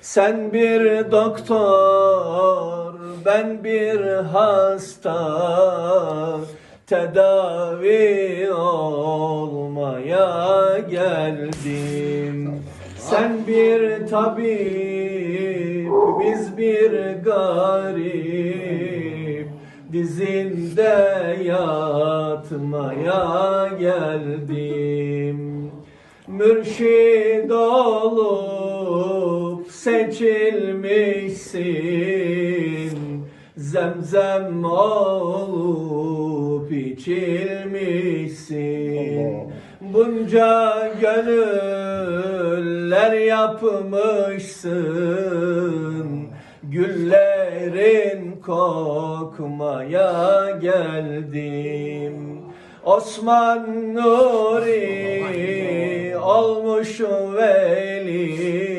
Sen bir doktor, ben bir hasta, tedavi olmaya geldim. Sen bir tabip, biz bir garip, dizinde yatmaya geldim. Mürşid olup seçilmişsin. Zemzem olup içilmişsin. Bunca gönüller yapmışsın. Güllerin kokmaya geldim. Osman Nuri olmuş veli